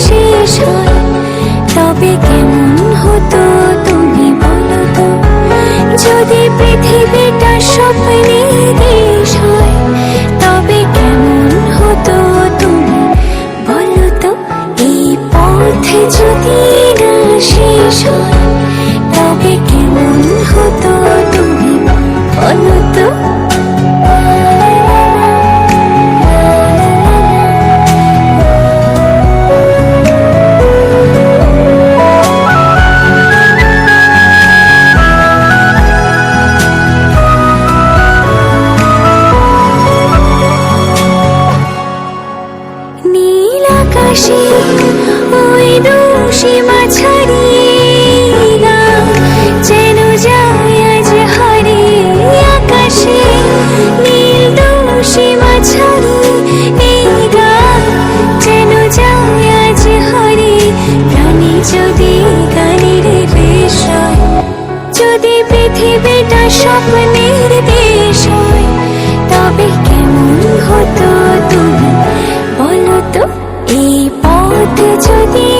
শেষ হয়। তবে কেমন হতো তুমি বলো তো? যদি পৃথিবীটা স্বপ্নের দোষী মাছারি গা, যেন আকাশে যেন যদি রেশ। যদি পৃথিবীটা স্বপ্নের দেশ তবে কেমন হতো তুমি? বলো তো, এই পথ যদি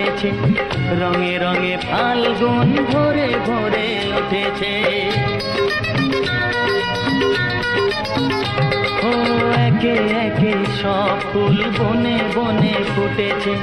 ফুটেছে রঙে রঙে ফাল্গুন ভরে ভরে উঠেছে। ও একে একে সব ফুল বনে বনে ফুটেছে।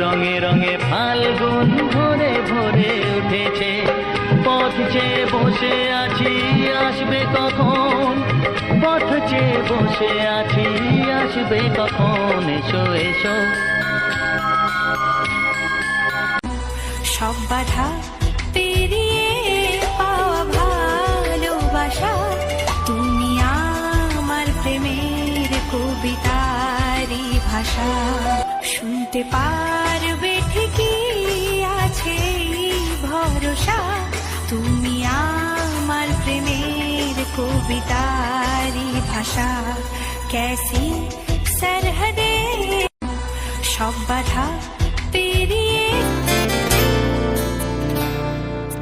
রঙে রঙে ফাল্গুন ভরে ভরে উঠেছে। পথ বসে আছি, আসবে কখন? পথ বসে আছি, আসবে কখন? এসো এসো। সব বাধা পেরিয়ে পাওয়া ভালোবাসা। তুমি আমার প্রেমের কবিতারি ভাষা। শুনতে পারবে ঠিকই আছে ভরসা। তুমি আমার প্রেমের কবিতারি ভাষা। ক্যাসি সরহদে সব বাধা পেরিয়ে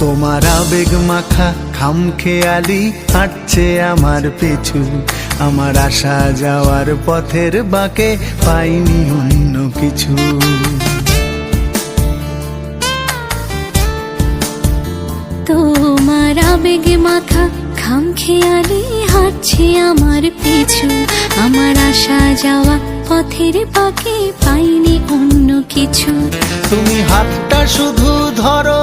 তোমার আবেগ মাখা খাম খেয়ালি হাঁটছে আমার পিছু। আমার আসা যাওয়ার পথের বাঁকে পাইনি অন্য কিছু। তোমার আবেগে মাখা খাম খেয়ালি হাঁটছে আমার পিছু। আমার আসা যাওয়া পথের পাকে পাইনি অন্য কিছু। তুমি হাতটা শুধু ধরো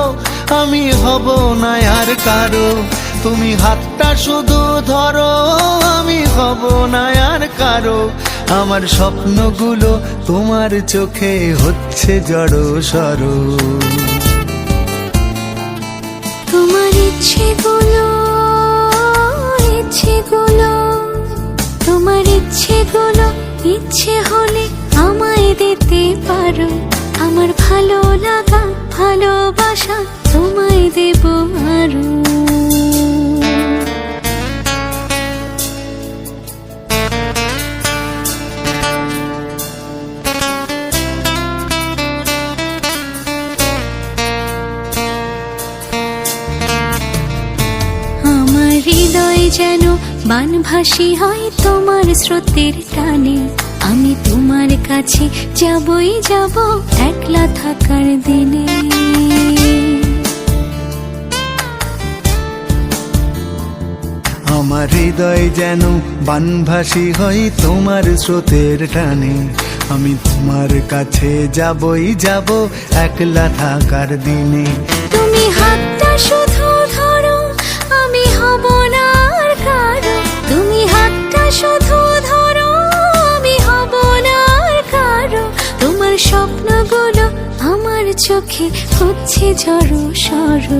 আমি হব না আর কারও। তুমি হাতটা শুধু ধরো, আমি হব না আর কারও। আমার স্বপ্নগুলো তোমার চোখে হচ্ছে জড়ো সরো। তোমার ইচ্ছেগুলো ইচ্ছেগুলো, তোমার ইচ্ছেগুলো, ইচ্ছে হলে আমায় দিতে পারো। আমার ভালো লাগা, ভালোবাসা তোমায় দেব আরও। হৃদয় যেন বানভাসী হয় তোমার স্রোতের টানে। আমি তোমার কাছে যাবই, যাব একলা থাকার দিনে। আমার হৃদয় যেন বানভাসী হয় তোমার স্রোতের টানে। আমি তোমার কাছে যাবই, যাব একলা থাকার দিনে। তুমি হাতটা শুধু ধরো, আমি হব না আর কারও। তুমি হাতটা শুধু ধরো, আমি হব না আর কারও। তোমার স্বপ্নগুলো আমার চোখে হচ্ছে ঝড়ো সরো।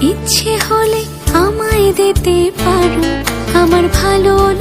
ইচ্ছে হলে আমায় দিতে পারো। আমার ভালো